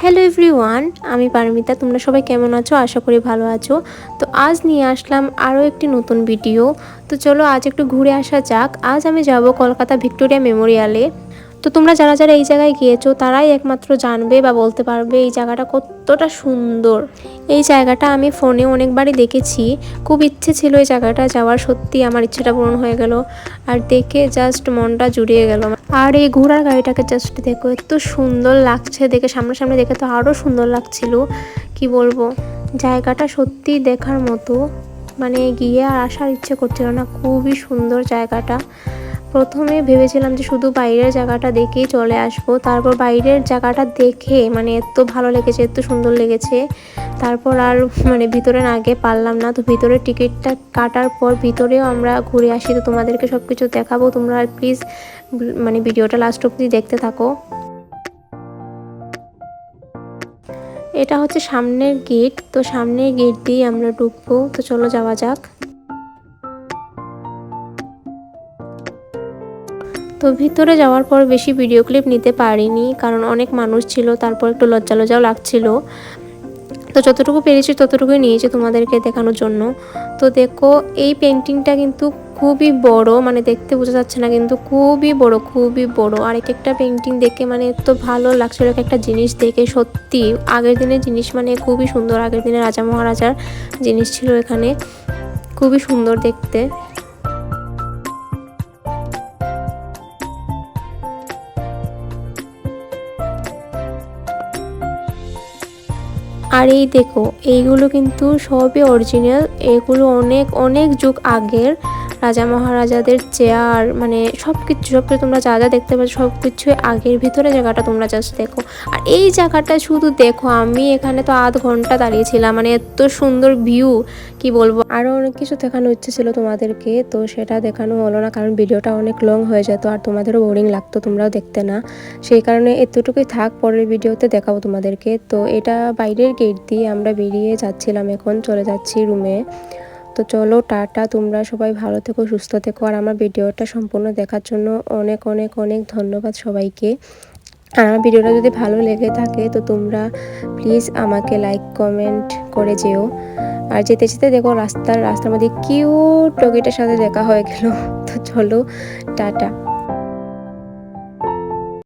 Hello everyone আমি পারমিতা, তোমরা সবাই কেমন আছো? আশা করি ভালো আছো। তো আজ নিয়ে আসলাম আরও একটি নতুন ভিডিও। তো চলো আজ একটু ঘুরে আসা যাক। আজ আমি যাব কলকাতা ভিক্টোরিয়া মেমোরিয়ালে। তো তোমরা যারা যারা এই জায়গায় গিয়েছো, তারাই একমাত্র জানবে বা বলতে পারবে এই জায়গাটা কতটা সুন্দর। এই জায়গাটা আমি ফোনে অনেকবারই দেখেছি। খুব ইচ্ছে ছিল এই জায়গাটা যাওয়ার। সত্যি আমার ইচ্ছেটা পূরণ হয়ে গেল। আর দেখে জাস্ট মনটা জুড়িয়ে গেল। আর এই ঘোড়ার গাড়িটাকে জাস্ট দেখো, এত সুন্দর লাগছে দেখে। সামনে দেখে তো আরও সুন্দর লাগছিল। কি বলব? জায়গাটা সত্যি দেখার মতো। মানে গিয়ে আর আসার ইচ্ছে করছিল না। খুবই সুন্দর জায়গাটা। প্রথমে ভেবেছিলাম যে শুধু বাইরের জায়গাটা দেখেই চলে আসব। তারপর বাইরের জায়গাটা দেখে মানে এত ভালো লেগেছে, এত সুন্দর লেগেছে। তারপর আর মানে ভিতরে না আগে পারলাম না। তো ভিতরে টিকিটটা কাটার পর ভিতরেও আমরা ঘুরে আসি। তো তোমাদেরকে সব কিছু দেখাবো। তোমরা প্লিজ মানে ভিডিওটা লাস্ট অব্দি দেখতে থাকো। এটা হচ্ছে সামনের গেট তো সামনের গেট দিয়ে আমরা ঢুকবো। তো চলো যাওয়া যাক। তো ভিতরে যাওয়ার পর বেশি ভিডিও ক্লিপ নিতে পারিনি, কারণ অনেক মানুষ ছিল, তারপর একটু লজ্জা লজ্জাও লাগছিল। তো যতটুকু পেরেছি ততটুকুই নিয়েছি তোমাদেরকে দেখানোর জন্য। তো দেখো, এই পেন্টিংটা কিন্তু খুবই বড় মানে দেখতে বোঝা যাচ্ছে না, কিন্তু খুবই বড় খুবই বড়। আর এক একটা পেন্টিং দেখে মানে এত ভালো লাগছিল এক একটা জিনিস দেখে সত্যি আগের দিনের জিনিস মানে খুবই সুন্দর। আগের দিনের রাজা মহারাজার জিনিস ছিল এখানে, খুবই সুন্দর দেখতে। আর এই দেখো এইগুলো কিন্তু সবই অরিজিনাল এগুলো অনেক অনেক যুগ আগের। রাজা মহারাজাদের চেয়ার মানে সব কিছু সব কিছু তোমরা যা যা দেখতে পাচ্ছ সব কিছুই আগের ভিতরে জায়গাটা তোমরা জাস্ট দেখো। আর এই জায়গাটা শুধু দেখো, আমি এখানে তো আধ ঘণ্টা দাঁড়িয়েছিলাম মানে এত সুন্দর ভিউ কি বলব? আরও অনেক কিছু দেখানো ইচ্ছে ছিল তোমাদেরকে, তো সেটা দেখানো হলো না, কারণ ভিডিওটা অনেক লং হয়ে যেত, আর তোমাদেরও বোরিং লাগতো, তোমরাও দেখতে না। সেই কারণে এতটুকুই থাক, পরের ভিডিওতে দেখাবো তোমাদেরকে। তো এটা বাইরের গেট দিয়ে আমরা বেরিয়ে যাচ্ছিলাম এখন, চলে যাচ্ছি রুমে তো চলো, টাটা, তোমরা সবাই ভালো থেকো, সুস্থ থেকো। আর আমার ভিডিওটা সম্পূর্ণ দেখার জন্য অনেক অনেক অনেক ধন্যবাদ সবাইকে। আর আমার ভিডিওটা যদি ভালো লেগে থাকে, তো তোমরা প্লিজ আমাকে লাইক কমেন্ট করে যেও। আর যেতে যেতে দেখো, রাস্তার রাস্তার মধ্যে কিউ টকিটার সাথে দেখা হয়ে গেল। তো চলো, টাটা।